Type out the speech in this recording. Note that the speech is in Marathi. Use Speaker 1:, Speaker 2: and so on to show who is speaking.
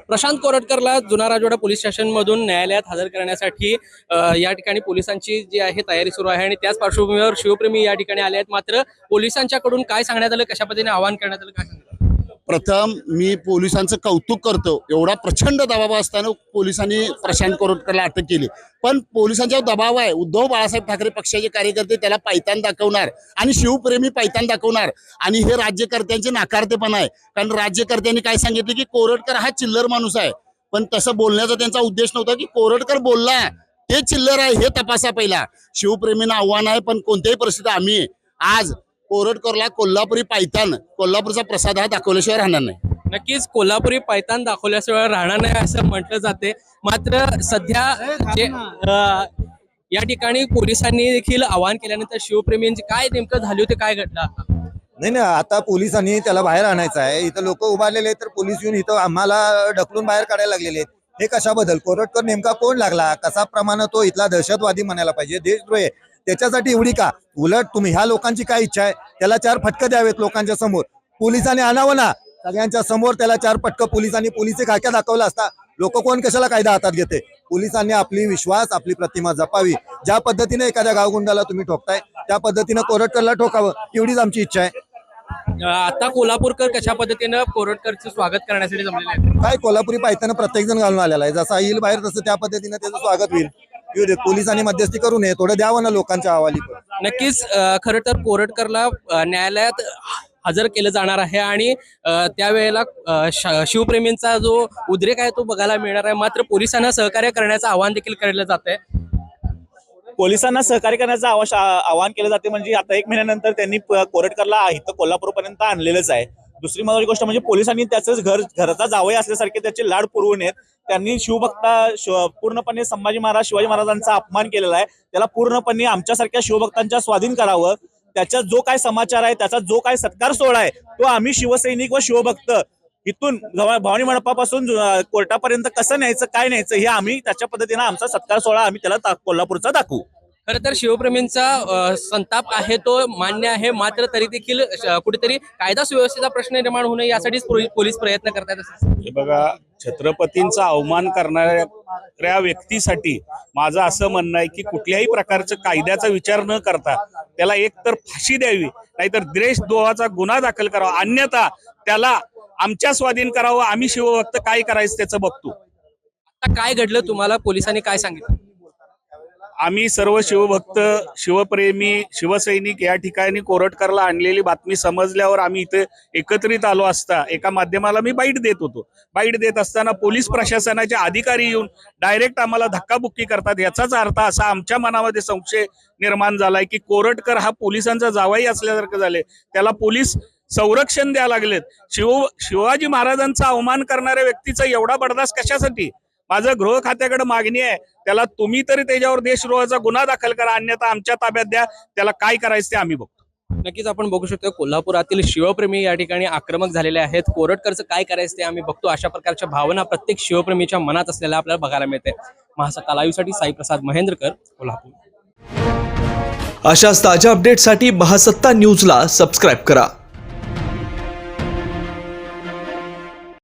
Speaker 1: प्रशांत कोरटकरला जुना राजवाडा पोलीस स्टेशनमधून न्यायालयात हजर करण्यासाठी या ठिकाणी पोलिसांची जी आहे तयारी सुरू आहे आणि त्याच पार्श्वभूमीवर शिवप्रेमी या ठिकाणी आले आहेत. मात्र पोलिसांच्याकडून काय सांगण्यात आलं? कशा पद्धतीने आवाहन करण्यात आलं? काय सांगितलं
Speaker 2: प्रथम मी पोलिसांचं कौतुक करतो. एवढा प्रचंड दबाव असताना पोलिसांनी प्रशांत कोरटकरला अटक केली. पण पोलिसांचा दबाव आहे. उद्धव बाळासाहेब ठाकरे पक्षाचे कार्यकर्ते त्याला पायतान दाखवणार आणि शिवप्रेमी पायतान दाखवणार. आणि हे राज्यकर्त्यांचे नाकारतेपणा आहे. कारण राज्यकर्त्यांनी काय सांगितलं की कोरटकर हा चिल्लर माणूस आहे. पण तसं बोलण्याचा त्यांचा उद्देश नव्हता की कोरटकर बोलला. ते चिल्लर आहे हे तपासा पहिला. शिवप्रेमींना आव्हान आहे पण कोणत्याही परिस्थितीत आम्ही आज कोरटकरला कोल्हापुरी पायतान. कोल्हापूरचा प्रसाद हा दाखवल्याशिवाय राहणार नाही.
Speaker 1: नक्कीच कोल्हापुरी पायतान दाखवल्याशिवाय राहणार नाही असं म्हटलं जाते. मात्र सध्या जे अ, या ठिकाणी पोलिसांनी देखील आवाहन केल्यानंतर शिवप्रेमींची काय नेमकं झाली होती काय घडलं आता?
Speaker 3: नाही नाही आता पोलिसांनी त्याला बाहेर आणायचं आहे. इथं लोक उभारलेले आहेत तर पोलीस येऊन इथं आम्हाला ढकलून बाहेर काढायला लागलेले आहेत. हे कशाबद्दल? कोरटकर नेमका कोण लागला? कसा प्रमाणे तो इथला दहशतवादी म्हणायला पाहिजे. देशद्रोही. आहे. त्याच्यासाठी एवढी का? उलट तुम्ही ह्या लोकांची काय इच्छा आहे? त्याला चार फटकं द्यावेत लोकांच्या समोर. पोलिसांनी आणावं ना? सगळ्यांच्या समोर त्याला चार फटकं पोलिसांनी पोलिसी खाक्या दाखवला असता लोक कोण कशाला कायदा हातात घेते? पोलिसांनी आपली विश्वास आपली प्रतिमा जपावी. ज्या पद्धतीने एखाद्या गावगुंडाला तुम्ही ठोकताय त्या पद्धतीनं कोरटकरला ठोकावं. एवढीच आमची इच्छा आहे.
Speaker 1: आता कोल्हापूरकर कशा पद्धतीनं कोरटकरचं स्वागत करण्यासाठी जमलेले आहेत?
Speaker 3: काय कोल्हापुरी पायथ्यानं प्रत्येक जण घालून आलेला आहे. जसा येईल बाहेर तसं त्या पद्धतीनं त्याचं स्वागत होईल. येऊ दे पोलिसांनी मध्यस्थी करू नये थोडं द्यावं ना लोकांच्या अहवाली पण
Speaker 1: नक्कीच अ, खरं तर कोरटकरला अ, न्यायालयात हजर केलं जाणार आहे आणि अ, त्यावेळेला अ, श- शिवप्रेमींचा जो उद्रेक आहे तो बघायला मिळणार आहे. मात्र पोलिसांना सहकार्य करण्याचं आवाहन देखील केलं जात आहे.
Speaker 4: पोलिसांना सहकार्य करण्याचं आवाश आवाहन केलं जाते म्हणजे आता एक महिन्यानंतर त्यांनी प- कोरटकरला इथं कोल्हापूरपर्यंत आणलेलंच आहे. दुसरी महत्वाची गोष्ट म्हणजे पोलिसांनी त्याच घर घराचा जावई असल्यासारखे त्याचे लाड पुरवून येत त्यांनी शिवभक्ता पूर्णपणे संभाजी महाराज शिवाजी महाराजांचा अपमान केलेला आहे. त्याला पूर्णपणे आमच्यासारख्या शिवभक्तांच्या स्वाधीन करावं. त्याचा जो काय समाचार आहे त्याचा जो काय सत्कार सोहळा आहे तो आम्ही शिवसैनिक व शिवभक्त इथून भवानी मंडपापासून कोर्टापर्यंत कसं न्यायचं काय न्यायचं हे आम्ही त्याच्या पद्धतीनं आमचा सत्कार सोहळा आम्ही त्याला कोल्हापूरचा दाखवू.
Speaker 1: खरं तर शिवप्रेमींचा संताप आहे तो मान्य आहे. मात्र तरी देखील कुठेतरी कायदा सुव्यवस्थेचा प्रश्न निर्माण होऊ नये यासाठीच पोलि- पोलीस प्रयत्न करतात
Speaker 5: हे बघा छत्रपतींचा अवमान करणाऱ्या व्यक्तीसाठी माझं असं म्हणणं आहे की कुठल्याही प्रकारचं कायद्याचा विचार न करता त्याला एक तर फाशी द्यावी नाहीतर देशद्रोहाचा गुन्हा दाखल करावा. अन्यथा त्याला आमच्या स्वाधीन करावं आम्ही शिवभक्त काय करायचं त्याचं बघतो.
Speaker 1: आता काय घडलं तुम्हाला? पोलिसांनी काय सांगितलं?
Speaker 5: आम्ही सर्व शिवभक्त शिवप्रेमी शिवसैनिक या ठिकाणी कोरटकरला आणलेली बातमी समजल्यावर आम्ही इथे एकत्रित आलो असता एका माध्यमाला मी बाईट देत होतो. बाईट देत असताना पोलीस प्रशासनाचे अधिकारी येऊन डायरेक्ट आम्हाला धक्काबुक्की करतात याचाच अर्थ असा आमच्या मनामध्ये संशय निर्माण झालाय की कोरटकर हा पोलिसांचा जावाई असल्यासारखं झाले त्याला पोलीस संरक्षण द्यायला लागलेत. शिव शिवाजी महाराजांचा अवमान करणाऱ्या व्यक्तीचा एवढा बडदास कशासाठी? माझं गृह खात्याकडे मागणी आहे. त्याला तुम्ही तरी त्याच्यावर देशद्रोहाचा गुन्हा दाखल करा अन्यथा आमच्या ताब्यात द्या. त्याला काय करायचं ते आम्ही बघतो.
Speaker 1: नक्कीच आपण बघू शकतो कोल्हापुरातील शिवप्रेमी या ठिकाणी आक्रमक झालेले आहेत. कोरटकरचं काय करायचं ते आम्ही बघतो. अशा प्रकारच्या भावना प्रत्येक शिवप्रेमीच्या मनात असलेल्या आपल्याला बघायला मिळते. महासत्ता लाईव्हसाठी साईप्रसाद महेंद्रकर कोल्हापूर.
Speaker 6: अशाच ताज्या अपडेटसाठी महासत्ता न्यूजला सबस्क्राईब करा.